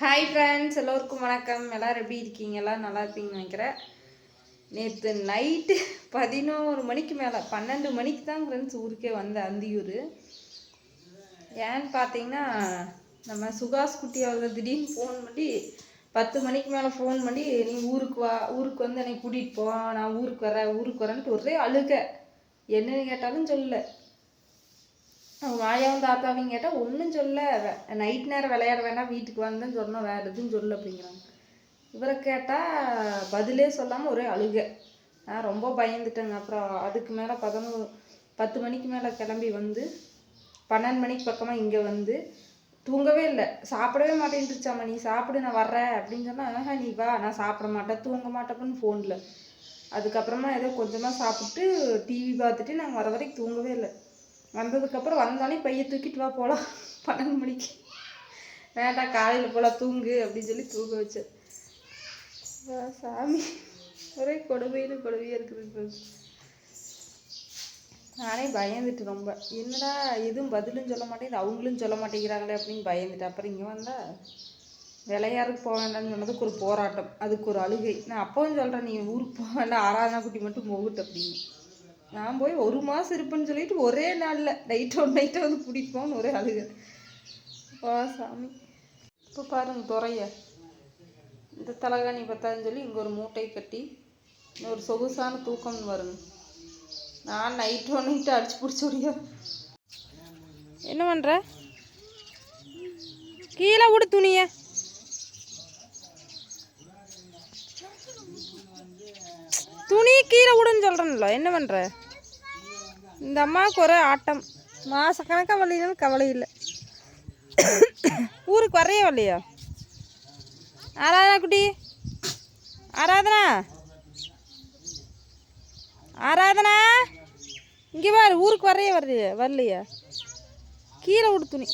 Hi friends எல்லோருக்கும் வணக்கம். எல்லோரும் எப்படி இருக்கீங்க? எல்லாம் நல்லா இருப்பீங்கன்னு நினைக்கிறேன். நேற்று நைட்டு பதினோரு மணிக்கு மேலே பன்னெண்டு மணிக்கு தான் ஃப்ரெண்ட்ஸ் ஊருக்கே வந்தேன் அந்தியூர். ஏன்னு பார்த்தீங்கன்னா நம்ம சுகாஸ் குட்டி அவங்க திடீர்னு ஃபோன் பண்ணி பத்து மணிக்கு மேலே ஃபோன் பண்ணி நீ ஊருக்கு வா ஊருக்கு வந்து என்னை கூட்டிகிட்டு போ நான் ஊருக்கு வரேன் ஊருக்கு வரேன்ட்டு ஒரே அழுக. என்னன்னு கேட்டாலும் சொல்லலை. அவங்க ஆயாவும் தாத்தாவையும் கேட்டால் ஒன்றும் சொல்ல. நைட் நேரம் விளையாட வேண்டாம் வீட்டுக்கு வந்தேன்னு சொன்னோம் வேறு எதுவும் சொல்ல அப்படிங்கிறாங்க. இவரை கேட்டால் பதிலே சொல்லாமல் ஒரே அழுக. நான் ரொம்ப பயந்துட்டேங்க. அப்புறம் அதுக்கு மேலே பதினோரு பத்து மணிக்கு மேலே கிளம்பி வந்து பன்னெண்டு மணிக்கு பக்கமாக இங்கே வந்து தூங்கவே இல்லை. சாப்பிடவே மாட்டேன்ட்டுச்சாம்மா நீ சாப்பிடு நான் வர்றேன். அப்படின்னு சொன்னால் ஆஹா நீ வா. நான் சாப்பிட மாட்டேன். தூங்க மாட்டேன்னு ஃபோனில் அதுக்கப்புறமா ஏதோ கொஞ்சமாக சாப்பிட்டு டிவி பார்த்துட்டு நாங்கள் வர வரைக்கும் தூங்கவே இல்லை. வந்ததுக்கப்புறம் வந்தாலே பைய தூக்கிட்டு வா போகலாம் பன்னெண்டு மணிக்கு. வேண்டாம் காலையில் போகலாம் தூங்கு அப்படின்னு சொல்லி தூங்க வச்சேன். சாமி. ஒரே கொடுமையில கொடுமையாக இருக்குது நானே பயந்துட்டு ரொம்ப. என்னடா எதுவும் பதிலும் சொல்ல மாட்டேங்குது அவங்களும் சொல்ல மாட்டேங்கிறாங்களே அப்படின்னு பயந்துட்டு. அப்புறம் இங்கே வந்தா விளையாடுறதுக்கு போக வேண்டாம்னு சொன்னதுக்கு ஒரு போராட்டம். அதுக்கு ஒரு அழுகை. நான் அப்பவும் சொல்கிறேன் நீ ஊருக்கு போக வேண்டாம் ஆறாவது குட்டி மட்டும் போகட்டும் அப்படின்னு. நான் போய் ஒரு மாதம் இருப்பேன்னு சொல்லிட்டு ஒரே நாளில் நைட்டு ஒன் நைட்டை வந்து பிடிப்போம்னு ஒரே அழுகை வா சாமி. இப்போ பாருங்க துறைய. இந்த தலகாணி பத்தாதுன்னு சொல்லி இங்கே ஒரு மூட்டை கட்டி ஒரு சொகுசான தூக்கம்னு வருங்க. நான் நைட்டு ஒன் நைட்டு அடிச்சு பிடிச்சி ஓடியா. என்ன பண்ணுற கீழே விடு துணியை. துணி கீழே விடுன்னு சொல்கிறேன்ல என்ன பண்ணுற இந்த அம்மாவுக்கு ஒரு ஆட்டம். மாதக்கணக்காக வழினாலும் கவலை இல்லை. ஊருக்கு வரையே வரலையா ஆராதனா குட்டி ஆராதனா? ஆராதனா? இங்கே பாரு ஊருக்கு வரையே வரலையா வரலையா? கீழே விடு துணி.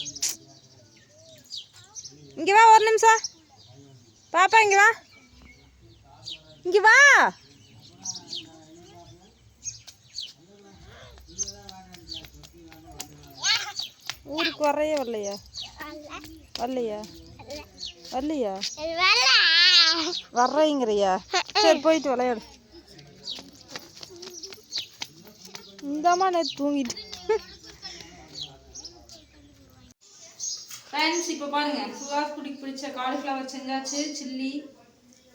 இங்கே வா ஒரு நிமிஷம். பாப்பா இங்கே வா. இங்கே வா. ஊருக்கு வரையே வரலையா வரலையா? வரலையா? வர்றீங்கிறியா? சரி போயிட்டு விளையாடு. இந்தம்மா நேற்று தூங்கிட்டு ஃப்ரெண்ட்ஸ் இப்போ பாருங்க. சுகாஸ் குடிக்கு பிடிச்ச காலிஃப்ளவர் செஞ்சாச்சு சில்லி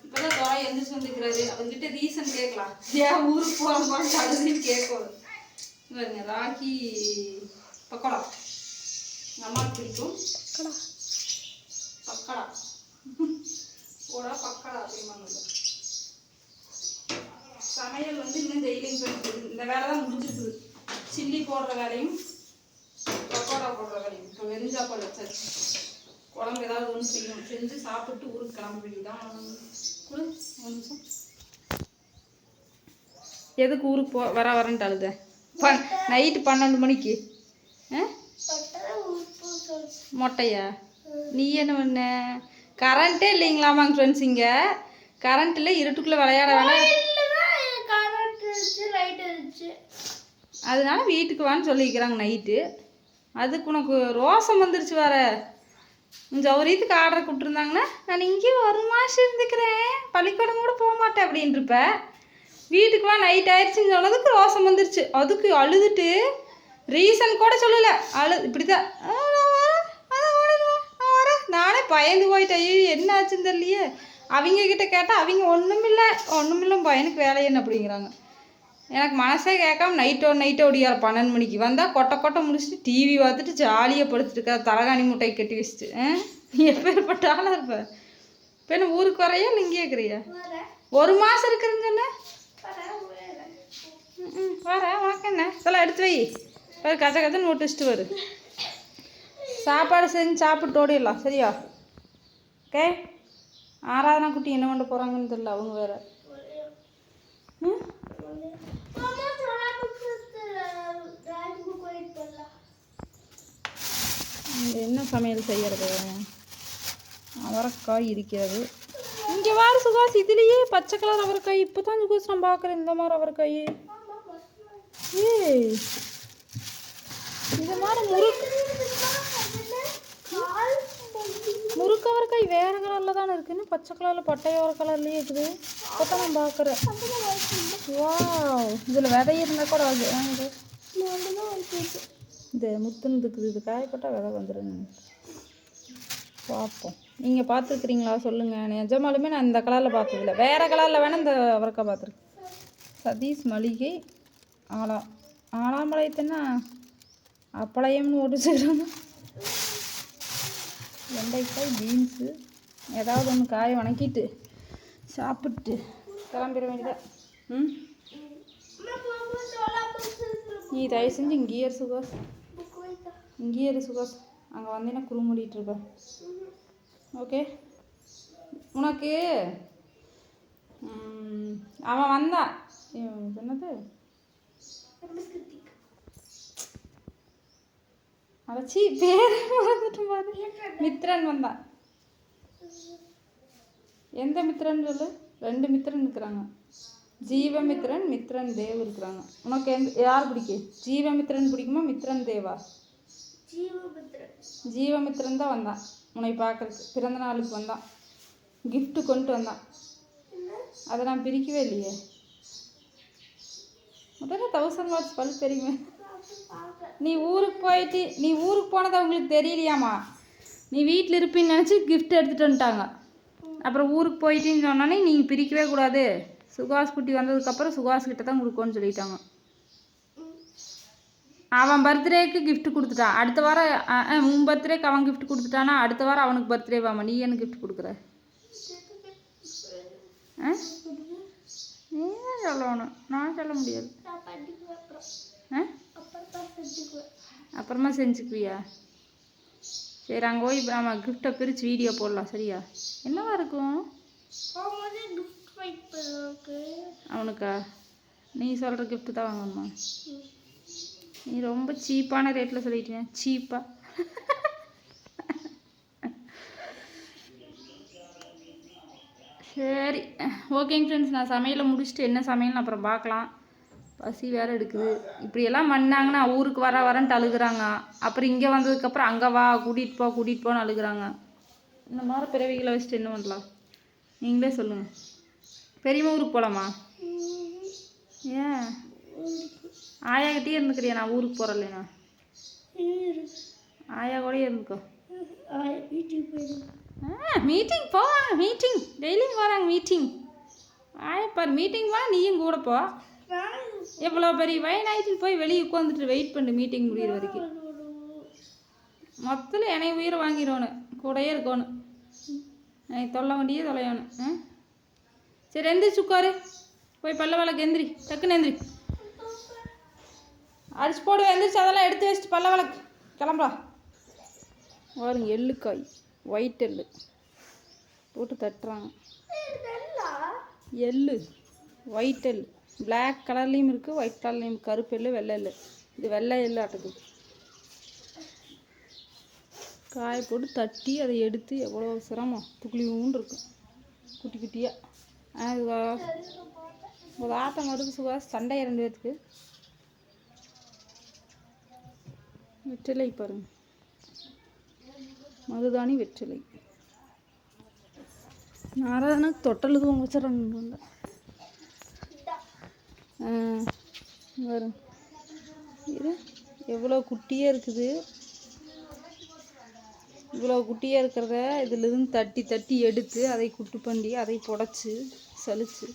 இப்போதான் தோரை எந்திரிச்சு வந்துக்கிறாரு அவர்கிட்ட ரீசன் கேட்கலாம். ஏன் ஊருக்கு போகிறோமான்னு அழுதுன்னு கேட்கணும். பாருங்க ராக்கி பக்கோடா. எங்கள் அம்மாவுக்கு பிடிக்கும் பக்கடா. பக்கடா. போடா பக்கடா அப்படிம்பாங்க சமையல் வந்து இன்னும் டெய்லியும் போயிட்டு இந்த வேலை தான் முடிஞ்சிருக்குது. சில்லி போடுற வேலையும் பக்கோடா போடுற வேலையும். இப்போ வெறும் சாப்பாடு வச்சாச்சு குழம்பு ஏதாவது ஒன்று செய்யணும். செஞ்சு சாப்பிட்டு ஊருக்கு கிளம்ப வேண்டியதான் ஒரு நிமிஷம். எதுக்கு ஊருக்கு போ வர வரன்ட்டு அழுத? நைட்டு பன்னெண்டு மணிக்கு. ஆ? மொட்டையா? நீ என்ன பண்ண? கரண்ட்டே இல்லைங்களாமாங்க ஃப்ரெண்ட்ஸ் இங்கே? கரண்ட் இல்லை இருட்டுக்குள்ளே விளையாட வேணாம் அதனால வீட்டுக்கு வான்னு சொல்லிக்கிறாங்க நைட்டு அதுக்கு உனக்கு ரோசம் வந்துருச்சு வேற. ஜவுரியத்துக்கு ஆர்டர் கொடுத்துருந்தாங்கன்னா நான் இங்கே ஒரு மாதம் இருந்துக்கிறேன். பள்ளிக்கூடம் கூட போக மாட்டேன் அப்படின்னு இருப்ப வீட்டுக்கு வா நைட் ஆயிடுச்சுன்னு சொன்னதுக்கு ரோசம் வந்துருச்சு. அதுக்கு அழுதுட்டு ரீசன் கூட சொல்லலை. அழு இப்படி தான் நானே பயந்து போயிட்டேன். ஐயோ என்ன ஆச்சுன்னு தெரியலையே. அவங்க கிட்ட கேட்டால் அவங்க ஒன்றுமில்லை ஒன்றுமில்ல பையனுக்கு வேலை என்ன அப்படிங்கிறாங்க. எனக்கு மனசே கேட்காம நைட்டோ நைட்டோ ஓடியார் பன்னெண்டு மணிக்கு வந்தால் கொட்டை கொட்டை முடிச்சுட்டு டிவி பார்த்துட்டு ஜாலியாக படுத்துட்டு இருக்கா. தலகாணி முட்டையை கட்டி வச்சுட்டு நீ எப்பேற்பட்ட ஆளாக இருப்ப? இப்போ என்ன ஊருக்கு வரையா இல்லை இங்கே இருக்கிறியா? ஒரு மாதம் இருக்கிறேன்னு சொன்ன? ம் வரேன். உனக்கு என்ன? இதெல்லாம் எடுத்து வை. பாரு கச்ச கச்சன்னு விட்டு வச்சுட்டு வரு. சாப்பாடு செஞ்சு சாப்பிட்டு ஓடிடலாம் சரியா? ஓகே? ஆராதனா குட்டி என்ன பண்ண போகிறாங்கன்னு தெரியல அவங்க வேறு. ம்? என்ன சமையல் செய்யறது? அவரைக்காய் இருக்கிறது. இங்கே வாரு சுகாஸ் இதுலேயே பச்சை கலர் அவரைக்காய். இப்போ தான் சுகாஸ் நான் பார்க்குறேன் இந்த மாதிரி அவரைக்காய். ஏய். இந்த மாதிரி முறுக்கு முறுக்கு அவரைக்காய் வேறு கலரில் தானே இருக்குன்னு பச்சை கலரில் பட்டையோர ஒரு கலர்லேயே இருக்குது. இப்போ நான் பார்க்குறேன். வா இதில் விதை இருந்தால் கூட அது ஆ, இந்த முத்துன்னு இருக்குது இது காயப்பட்டால் விதை வந்துடும் பார்ப்போம். நீங்கள் பார்த்துருக்குறீங்களா? சொல்லுங்கள் நிஜமாலுமே நான் இந்த கலரில் பார்த்ததில்ல. வேறு கலரில் வேணால் இந்த அவரைக்காய் பார்த்துருக்கேன். சதீஷ் மளிகை ஆலா ஆலாம்பாளையத்துன்னா அப்பளையம்னு ஒடிச்சுக்கிறாங்க வெண்டைக்காய் பீன்ஸு ஏதாவது ஒன்று காய வணக்கிட்டு சாப்பிட்டு கிளம்பிட வேண்டியதா. ம்? நீ தயவு செஞ்சு இங்கேயே இரு சுகாஸ். இங்கேயே இரு சுகாஸ். அங்கே வந்தீங்கன்னா குறுமுடிட்டு ஓகே? உனக்கு அவன் வந்தான். இவன் இது என்னது? அடைச்சி பேர் மறந்துட்டு பாரு மித்ரன் வந்தான் எந்த மித்ரன் சொல்லு ரெண்டு மித்ரன் இருக்கிறாங்க ஜீவமித்ரன் மித்ரன் தேவ் இருக்கிறாங்க உனக்கு எந்த யார் பிடிக்கும் ஜீவமித்ரன் பிடிக்குமா மித்ரன் தேவா ஜீவமித்ரன் தான் வந்தான் உன்னை பார்க்கறதுக்கு பிறந்த நாளுக்கு வந்தான் gift கொண்டு வந்தான் அதை நான் பிரிக்கவே இல்லையே முதல்ல தௌசண்ட் வாட்ஸ் பல்ப் தெரியுமே நீ ஊருக்கு போயிட்டு நீ ஊருக்கு போனது அவங்களுக்கு தெரியலையாமா? நீ வீட்டில் இருப்பின்னு நினச்சி கிஃப்ட் எடுத்துகிட்டு வந்துட்டாங்க. அப்புறம் ஊருக்கு போயிட்டுன்னு சொன்னோன்னே நீங்கள் பிரிக்கவே கூடாது. சுகாஸ் குட்டி வந்ததுக்கப்புறம் சுகாஸ் கிட்ட தான் கொடுக்கோன்னு சொல்லிட்டாங்க. அவன் பர்த்டேக்கு கிஃப்ட் கொடுத்துட்டான் அடுத்த வாரம் உன் பர்த்டேக்கு அவன் கிஃப்ட் கொடுத்துட்டானா? அடுத்த வாரம் அவனுக்கு பர்த்டே வாமா நீ என்ன கிஃப்ட் கொடுக்குற? ஆ நீ தான் சொல்லணும் நான் சொல்ல முடியாது. ஆ அப்புறமா செஞ்சுக்குவியா? சரி அங்கே போய் நம்ம கிஃப்டை பிரித்து வீடியோ போடலாம் சரியா? என்னவா இருக்கும்? அவனுக்கா? நீ சொல்கிற gift தான் வாங்கணுமா? நீ ரொம்ப சீப்பான ரேட்டில் சொல்லிட்டீங்க. சீப்பாக சரி. ஓகேங்க ஃப்ரெண்ட்ஸ் நான் சமையலை முடிச்சுட்டு என்ன சமையல்னு அப்புறம் பார்க்கலாம். பசி வேறு எடுக்குது. இப்படியெல்லாம் பண்ணாங்கன்னா ஊருக்கு வர வரேன்ட்டு அழுகுறாங்க. அப்புறம் இங்கே வந்ததுக்கப்புறம் அங்கே வா கூட்டிகிட்டு போ கூட்டிகிட்டு போன்னு அழுகுறாங்க. இந்த மாதிரி பிறவிகளை வச்சுட்டு என்ன பண்ணலாம்? நீங்களே சொல்லுங்கள் பெரியம்மா ஊருக்கு போகலாமா ஏன்? ஆயாக்கிட்டே இருந்துக்கிறியா? நான் ஊருக்கு போகிறேன் ஆயா கூடயே இருந்துக்கோ. ஆ மீட்டிங் போவாங்க மீட்டிங் டெய்லியும் போகிறாங்க மீட்டிங் ஆயா பாரு மீட்டிங் வா நீயும் கூட போ. எவ்வளோ பெரிய வயநாயத்தில் போய் வெளியே உட்காந்துட்டு வெயிட் பண்ணு மீட்டிங் முடியிற வரைக்கும். மொத்தத்தில் என்னை உயிரை வாங்கிடணும் கூடயே இருக்கணும் என்னை தொல்ல வண்டியே தொலையணும் ஆ? சரி எந்திரிச்சு உட்காரு. போய் பல்ல வழக்கு எந்திரி. டக்குன்னு எந்திரி. அடிச்சு போடுவேன் எந்திரிச்சு அதெல்லாம் எடுத்து வச்சுட்டு பல்ல விளக்கு. கிளம்புறா. பாருங்க எள்ளுக்காய் ஒயிட் எள்ளு. போட்டு தட்டுறாங்க. எள்ளு ஒயிட் எள்ளு. பிளாக் கலர்லேயும் இருக்குது ஒயிட் கலர்லேயும் கருப்பு எள்ளு வெள்ளை இல்லை இது வெள்ளை எள்ளு ஆட்டுது. காய போட்டு தட்டி அதை எடுத்து எவ்வளோ சிரமம்? துக்குளியூண்டு இருக்கும் குட்டி குட்டியாக அது ஒரு ஆட்டம் வருது சுகாஸ் சண்டை ரெண்டு பேர்த்துக்கு வெற்றிலை பாருங்க. மருதாணி வெற்றிலை. நாராதனா தொட்டலுக்கு உங்க வச்சுறாங்க வரும். இரு. எவ்வளோ குட்டியாக இருக்குது. இவ்வளோ குட்டியாக இருக்கிறத இதிலிருந்து தட்டி தட்டி எடுத்து அதை குட்டு பண்ணி அதை புடச்சி சலிச்சு.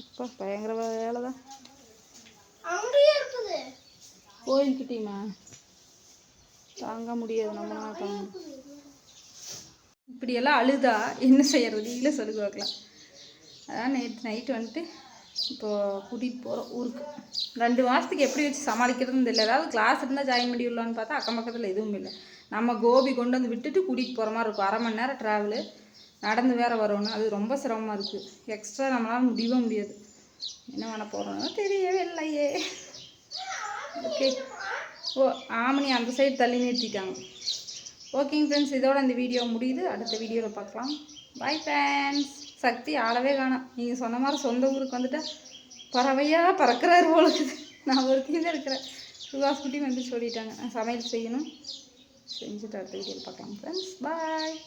இப்போ பயங்கர வேலை தான் கோயில்கிட்டயுமா? தாங்க முடியாது. நம்மளால தாங்க. இப்படியெல்லாம் அழுதா என்ன செய்யறது? நீங்களே சொல்லி பார்க்கலாம். அதான் நேற்று நைட்டு வந்துட்டு இப்போது கூட்டிகிட்டு போகிறோம் ஊருக்கு. ரெண்டு மாதத்துக்கு எப்படி வச்சு சமாளிக்கிறதுன்னு தெரியல. ஏதாவது கிளாஸ் இருந்தால் ஜாயின் பண்ணி விடலான்னு பார்த்தா அக்கம் பக்கத்தில் எதுவும் இல்லை. நம்ம கோபி கொண்டு வந்து விட்டுட்டு கூட்டிகிட்டு போகிற மாதிரி இருக்கும். அரை மணி நேரம் ட்ராவலு நடந்து வேற வரணும் அது ரொம்ப சிரமமாக இருக்குது எக்ஸ்ட்ரா நம்மளால் முடியவே முடியாது. என்ன பண்ண போகிறோம்னா தெரியவே இல்லையே ஓகே ஓ ஆமணி அந்த சைடு தள்ளி நிறுத்திட்டாங்க. ஓகேங்க ஃப்ரெண்ட்ஸ் இதோட இந்த வீடியோ முடியுது. அடுத்த வீடியோவில் பார்க்கலாம். பாய் ஃப்ரெண்ட்ஸ் சக்தி ஆளவே காணும். நீங்கள் சொன்ன மாதிரி சொந்த ஊருக்கு வந்துட்டா பறவையாக பறக்கிறாரு போலுக்கு நான் ஒருத்தையும் தான் இருக்கிறேன். சுகாஸ் குட்டி வந்து சொல்லிட்டாங்க. நான் சமையல் செய்யணும். செஞ்சுட்டு அடுத்த வீடியோவில் பார்க்கலாம் ஃப்ரெண்ட்ஸ் பாய்